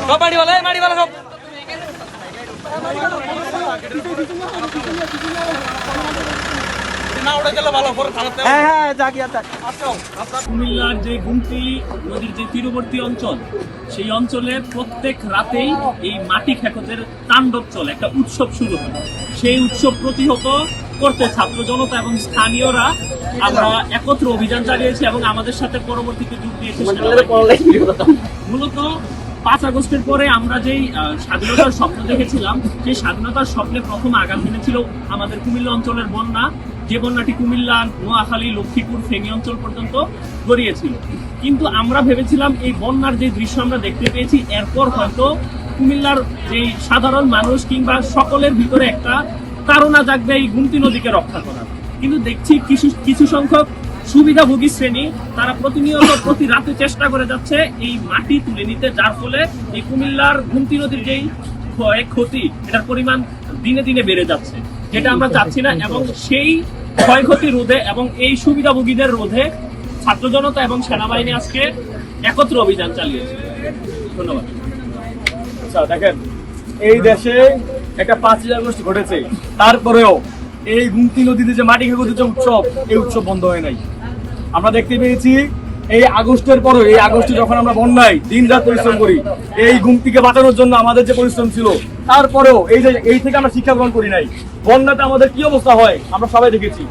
সব হ্যাঁ হ্যাঁ কুমিল্লার যে গুমতি নদীর যে তীরবর্তী অঞ্চল সেই অঞ্চলে প্রত্যেক রাতেই এই মাটি খেকতের তাণ্ডব চলে একটা উৎসব শুরু হয়। সেই উৎসব প্রতিহত করতে ছাত্র জনতা এবং স্থানীয়রা আমরা একত্র অভিযান চালিয়েছি এবং আমাদের সাথে পরবর্তীতে যোগ দিয়েছে মূলত পাঁচ আগস্টের পরে আমরা যেই স্বাধীনতার স্বপ্ন দেখেছিলাম, সেই স্বাধীনতার স্বপ্নে প্রথম আঘাত এনেছিল আমাদের কুমিল্লা অঞ্চলের বন্যা। যে বন্যাটি কুমিল্লা, নোয়াখালী, লক্ষ্মীপুর, ফেনী অঞ্চল পর্যন্ত গড়িয়েছিল। কিন্তু আমরা ভেবেছিলাম এই বন্যার যে দৃশ্য আমরা দেখতে পেয়েছি, এরপর হয়তো কুমিল্লার যে সাধারণ মানুষ কিংবা সকলের ভিতরে একটা তারা জাগবে এই গুমতি নদীকে রক্ষা করার। কিন্তু দেখছি কিছু কিছু সংখ্যক সুবিধাভোগী শ্রেণি, তারা প্রতিনিয়ত প্রতি রাতে চেষ্টা করে যাচ্ছে এই মাটি তুলে নিতে, যার ফলে এই কুমিল্লার ঘুমতি নদীর যেই ক্ষতি, এটার পরিমাণ দিনে দিনে বেড়ে যাচ্ছে। যেটা আমরা চাচ্ছি না, এবং সেই ক্ষয়ক্ষতি রোধে এবং এই সুবিধাভোগীদের রোধে ছাত্র জনতা এবং সেনাবাহিনী আজকে একত্র অভিযান চালিয়েছে। ধন্যবাদ। আচ্ছা দেখেন, এই দেশে একটা পাঁচই আগস্ট ঘটেছে। তারপরেও এই গুমতি নদীতে যে মাটি খেকোতে যে উৎসব, এই উৎসব বন্ধ হয় নাই। আমরা দেখতে পেয়েছি এই আগস্টের পরে এই আগস্টে যখন আমরা বন্যায় দিন রাত পরিশ্রম করি, এই গুমতিকে বাঁচানোর জন্য আমাদের যে পরিশ্রম ছিল, তারপরেও এই যে, এই থেকে আমরা শিক্ষা গ্রহণ করি নাই। বন্যাতে আমাদের কি অবস্থা হয়, আমরা সবাই দেখেছি।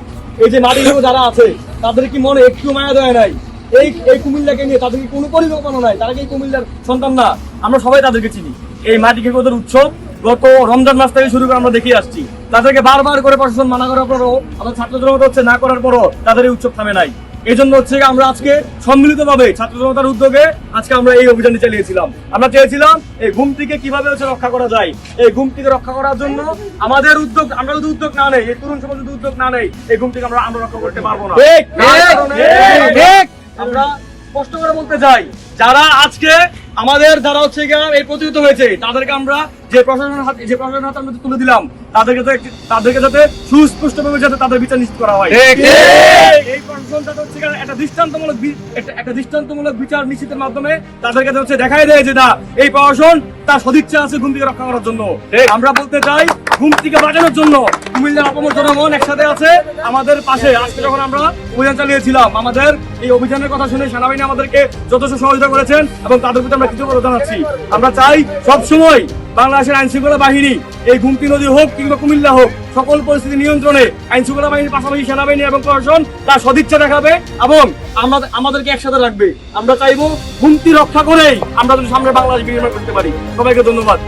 এই যে মাটিগুলো যারা আছে, তাদের কি মনে একটু মায়া দেয় নাই? এই এই কুমিল্লাকে নিয়ে তাদের কি কোনো পরিকল্পনা নাই? তারা কি কুমিল্লার সন্তান না? আমরা সবাই তাদেরকে চিনি। এই মাটি খেকোদের উৎসব? গত রমজান মাস থেকে শুরু করে আমরা দেখে আসছি। তাদেরকে বারবার করে প্রশাসন মানা করার পরও, আমাদের ছাত্র জনতা হচ্ছে না করার পরও তাদের এই উৎসব থামে নাই। এই জন্য হচ্ছে আমরা আজকে সম্মিলিত ভাবে ছাত্র জনতার উদ্যোগে আজকে আমরা এই অভিযানটি চালিয়েছিলাম। আমরা চেয়েছিলাম এই ঘুমটিকে কীভাবে হচ্ছে রক্ষা করা যায় এই ঘুমটিকে রক্ষা করার জন্য আমাদের উদ্যোগ আমরা যদি উদ্যোগ না নেই এই তরুণ সমাজ যদি উদ্যোগ না নেই এই ঘুমটিকে আমরা আমরা রক্ষা করতে পারব না। আমরা স্পষ্ট করে বলতে চাই যারা আজকে আমাদের যারা হচ্ছে এই প্রতিহত হয়েছে তাদেরকে আমরা যে প্রশাসনের হাতে যে প্রশাসনের হাতে আমরা তুলে দিলাম তাদেরকে তাদেরকে যাতে সুস্পষ্টভাবে যাতে তাদের বিচার নিশ্চিত করা হয়। এই প্রশাসনটা হচ্ছে একটা দৃষ্টান্তমূলক একটা- দৃষ্টান্তমূলক বিচার নিশ্চিতের মাধ্যমে তাদেরকে হচ্ছে দেখাই দেয় যে না এই প্রশাসন তার সদিচ্ছা আছে ঘুম থেকে রক্ষা করার জন্য। আমরা বলতে চাই ঘুম থেকে বাঁচানোর জন্য কুমিল্লার অপমর জনগণ একসাথে আছে আমাদের পাশে। আজকে যখন আমরা অভিযান চালিয়েছিলাম, আমাদের এই অভিযানের কথা শুনে সেনাবাহিনী আমাদেরকে যথেষ্ট সহযোগিতা করেছেন এবং তাদের প্রতি আমরা কৃতজ্ঞতা জানাচ্ছি। আমরা চাই সবসময় বাংলাদেশের আইন শৃঙ্খলা বাহিনী এই গুমতি নদী হোক কিংবা কুমিল্লা হোক, সকল পরিস্থিতি নিয়ন্ত্রণে আইন শৃঙ্খলা বাহিনীর পাশাপাশি সেনাবাহিনী এবং প্রশাসন তার সদিচ্ছা দেখাবে এবং আমরা আমাদেরকে একসাথে রাখবে। আমরা চাইব গুমতি রক্ষা করেই আমরা যদি সামনে বাংলাদেশ বিনির্মাণ করতে পারি। সবাইকে ধন্যবাদ।